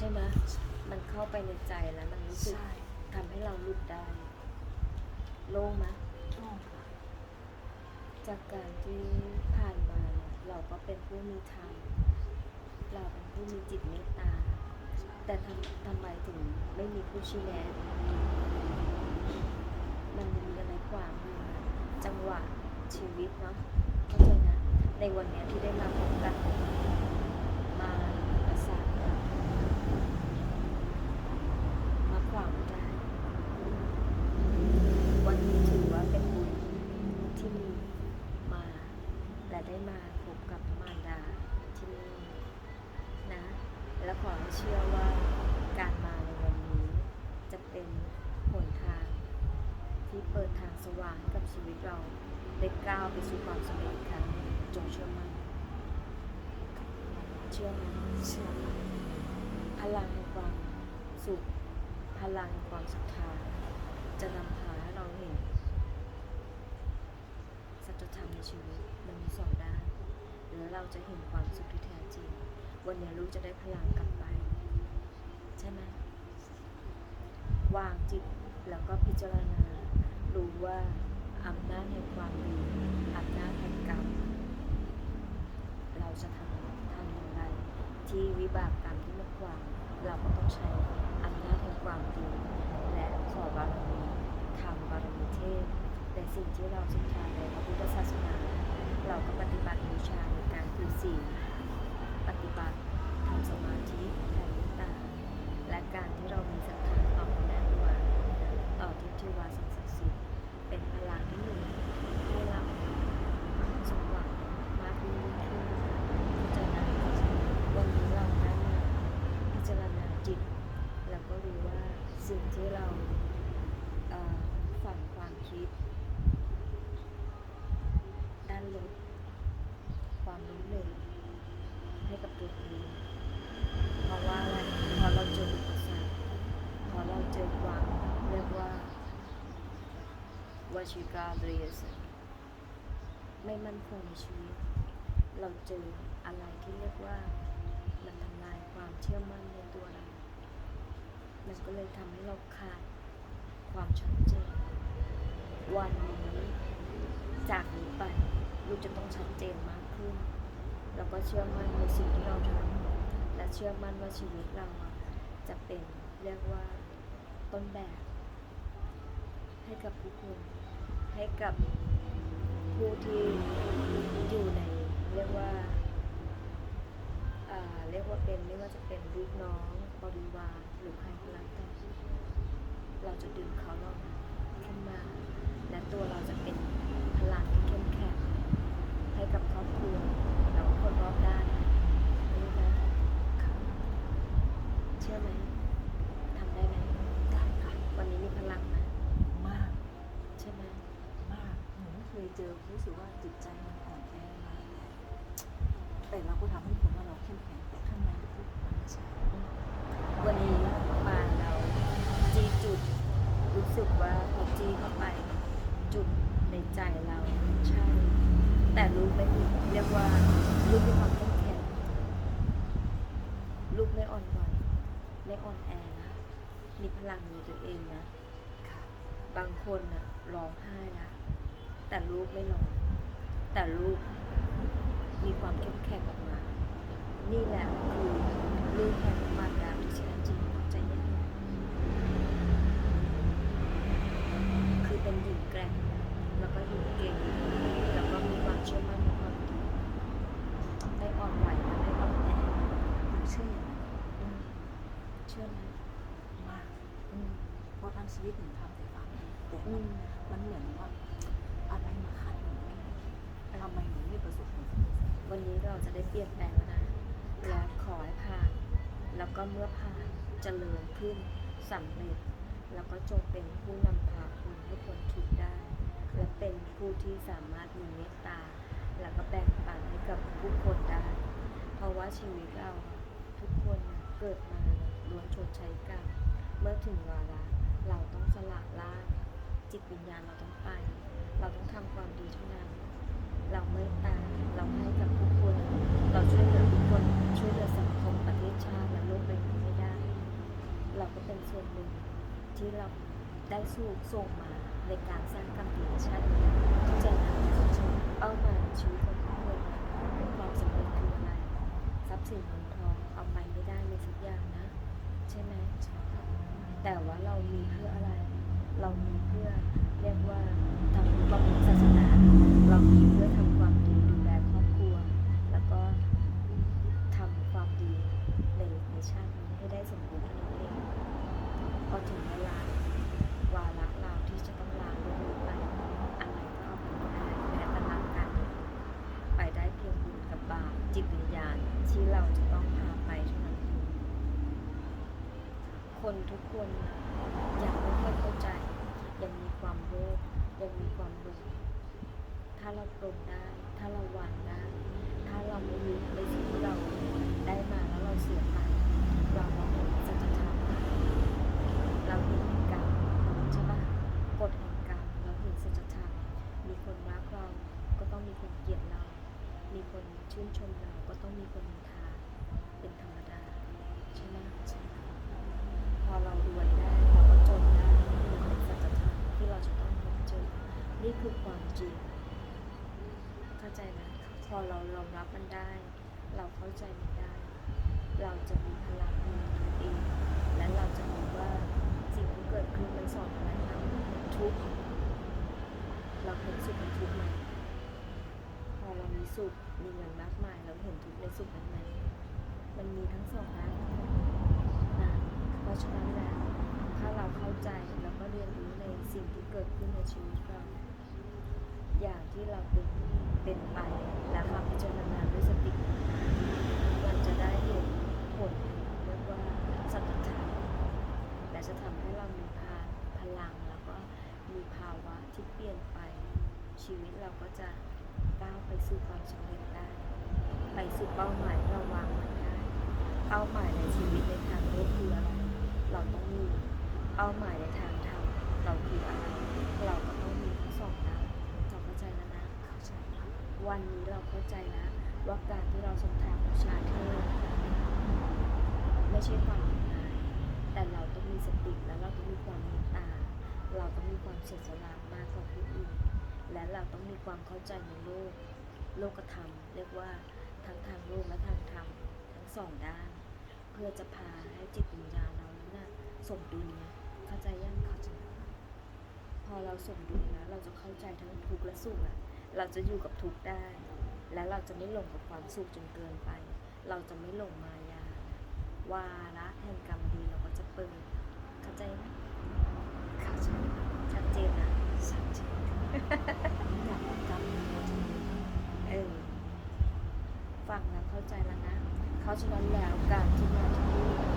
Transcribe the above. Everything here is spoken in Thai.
ช่ไหมมันเข้าไปในใจแล้วมันรู้สึกใช่ทำให้เราหลุดได้ โล่งไหมต้องค่ะจากการที่ผ่านมาเนี่ยเราก็เป็นผู้มีธรรมเราเป็นผู้มีจิตเมตตา แต่ทำทำไมถึงไม่มีผู้ชี้แนะ มันมีอะไรขวางอยู่จังหวะชีวิตเนาะเข้าใจนะ ในวันเนี้ยที่ได้มาพบกันมาประสานกันมาขวางไม่ได้ วันนี้ถือว่าเป็นบุญที่มีมาและได้มาพบกับมารดาที่นี่นะ และขอให้เชื่อว่าการมาในวันนี้ จะเป็นหนทางที่เปิดทางสว่างให้กับชีวิตเราได้ก้าวไปสู่ความสำเร็จครั้งจงเชื่อมั่นเชื่อไหมเชื่อค่ะพลังแห่งความสุขพลังแห่งความศรัทธาจะนำพาให้เราเห็นสัจธรรมในชีวิตมันมีสองด้านหรือเราจะเห็นความสุขที่แท้จริง วันนี้รู้จะได้พลังกลับไป ใช่ไหมวางจิตแล้วก็พิจารณา รู้ว่าอำนาจแห่งความดีอำนาจแห่งกรรม เราจะทำทำอย่างไร ที่วิบากกรรมที่มันขวางเราก็ต้องใช้อำนาจแห่งความดี และขอบารมีทำบารมีเทพในสิ่งที่เราศรัทธาในพระพุทธศาสนา เราก็ปฏิบัติบูชาในการถือศีล บัติทำสมาธิแผ่เมตตาและการที่เรามีศรัทธาต่อพระแม่ครูต่อทิพย์เทวาสิ่งศักดิ์สิทธิ์เป็นพลังที่หนึ่งให้เราสมหวังมากยิ่งขึ้นพิจารณาวันนี้เราได้มาพิจารณาจิต แล้วก็รู้ว่าสิ่งที่เราฝันความคิด ด้านลบความล้มเหลวให้กับตัวเองเพราะว่าอะไรเพราะเราเจออุปสรรคเพราะเราเจอความเรียกว่า วชิกาเรียสไม่มั่นคงในชีวิต เราเจออะไรที่เรียกว่ามันทำลายความเชื่อมั่นในตัวเรา มันก็เลยทำให้เราขาดความชัดเจน วันนี้จากนี้ไปลูกจะต้องชัดเจนมากขึ้น แล้วก็เชื่อมั่นในสิ่งที่เราทำและเชื่อมั่นว่าชีวิตเราจะเป็นเรียกว่าต้นแบบ ให้กับผู้คน ให้กับผู้ที่อยู่ในเรียกว่าอ่าเรียกว่าเป็นไม่ว่าจะเป็นลูกน้องบริวารหรือใครก็แล้วแต่เราจะดึงเขาเราขึ้นมา และตัวเราจะเป็นพลังที่เข้มแข็งให้กับครอบครัวแล้วก็คนรอบด้านนี่นะเชื่อไหมทำได้ไหม ได้ค่ะ วันนี้มีพลังนะ มาก ใช่ไหม มากหนูไม่เคยเจอ รู้สึกว่าจิตใจมันอ่อนแอมาแต่เราก็ทำให้คนว่าเราเข้มแข็งแต่ข้างในลึกๆมันไม่ใช่วันนี้มาเราจีจุดรู้สึกว่าพอจีเข้าไป จุดในใจเราใช่ แต่ลูกไม่มีเรียกว่าลูกมีความเข้มแข็งลูกไม่อ่อนไหวไม่อ่อนแอนะมีพลังในตัวเองนะบางคนนะร้องไห้ละ แต่ลูกไม่ร้องแต่ลูกมีความเข้มแข็งออกมา นี่แหละคือลูกแห่งมารดาที่แท้จริงใจเย็นคือเป็นหญิงแกร่งแล้วก็หญิงเก่งแล้วก็มีความเชื่อมั่นในความดีไม่อ่อนไหวและไม่อ่อนแอหนูเชื่ออย่างนั้นอืมเชื่อไหมมากอืมเพราะทั้งชีวิตหนูทำแต่ความดีแต่อืมันมมันเหมือนว่า จะได้เปลี่ยนแปลงแล้วนะและขอให้ผ่าน แล้วก็เมื่อผ่านเจริญขึ้นสำเร็จ แล้วก็จงเป็นผู้นำพาคนให้พ้นทุกข์ได้ และเป็นผู้ที่สามารถมีเมตตา แล้วก็แบ่งปันให้กับผู้คนได้ เพราะว่าชีวิตเราทุกคนเกิดมาล้วนชดใช้กรรมเมื่อถึงวาระเราต้องสละล่างจิตวิญญาณเราต้องไป เราต้องทำความดีเท่านั้น เราเมตตาเราให้ บุญที่เราได้สู้ส่งมาในการสร้างกรรมดีในชาตินี้เข้าใจนะเป้าหมายชีวิตของทุกคนความสำเร็จคืออะไรทรัพย์สินเงินทองเอาไปไม่ได้เลยสักอย่างนะ ใช่ไหมแต่ว่าเรามีเพื่ออะไร เรามีเพื่อเรียกว่าทำความศาสนาเรา ที่เราจะต้องพาไปเท่านั้นคนทุกคนยังไม่ค่อยเข้าใจ ยังมีความโลภยังมีความหลงถ้าเราปรงได้ ถ้าเราวางได้ ถ้าเราไม่ยึดในสิ่งที่เราได้มาแล้วเราเสียไป เรามองเห็นสัจธรรมเราเห็นกรรมใช่ปะกฎแห่งกรรมเราเห็นสัจธรรมมีคนรักเรา ก็ต้องมีคนเกลียดเรา มีคน ชมเราก็ต้องมีคนนินทาเป็นธรรมดาใช่ไหมใช่พอเรารวยได้เราก็จนได้นี่เป็นสัจธรรมที่เราจะต้องพบเจอนี่คือความจริง เข้าใจนะพอเรายอมรับมันได้ เราเข้าใจมันได้ เราจะมีพลังมีตัวเองและเราจะรู้ว่าสิ่งที่เกิดขึ้นมันสอนอะไรเราทุกข์เราเห็นสุขในทุกไหมพอเรามี สุขมีเงินมากมาย เราเห็นทุกในสุขนั้นไหมมันมีทั้งสองด้านนะเพราะฉะนั้นแล้วถ้าเราเข้าใจแล้วก็เรียนรู้ในสิ่งที่เกิดขึ้นในชีวิตเราอย่างที่เราเป็นเป็นไปและมาพิจารณาด้วยสติปัญญามันจะได้เห็นผลเรียกว่าสัจธรรมและจะทำให้เรามีพาพลังแล้วก็มีภาวะที่เปลี่ยนไปชีวิตเราก็จะ สู่ความสำเร็จได้ ไปสู่เป้าหมายที่เราวางไว้ได้ เป้าหมายในชีวิตในทางโลกคืออะไร เราต้องมี เป้าหมายในทางธรรมเราคืออะไร เราก็ต้องมีทั้งสองด้านเราเข้าใจแล้วนะเข้าใจ วันนี้เราเข้าใจนะ ว่าการที่เราสมทานบูชาเทพไม่ใช่ความงมงายแต่เราต้องมีสติและเราต้องมีความเมตตา เราต้องมีความเสียสละมากกว่าผู้อื่นและเราต้องมีความเข้าใจในโลก โลกธรรม เรียกว่าทั้งทางโลกและทางธรรมทั้งสองด้าน เพื่อจะพาให้จิตวิญญาณเรานั้นนะสมดุลไงเข้าใจยังเข้าใจพอเราสมดุลแล้วเราจะเข้าใจทั้งทุกข์และสุขอะเราจะอยู่กับทุกข์ได้ และเราจะไม่หลงกับความสุขจนเกินไป เราจะไม่หลงมายาวาระแห่งกรรมดีเราก็จะเปิดเข้าใจไหมเข้าใจชัดเจนนะชัดเจนครับอยากกรรมมีเราจะมี เออ ฟังแล้วเข้าใจแล้วนะ เขาะฉะนั้นแล้วการที่มาที่นี่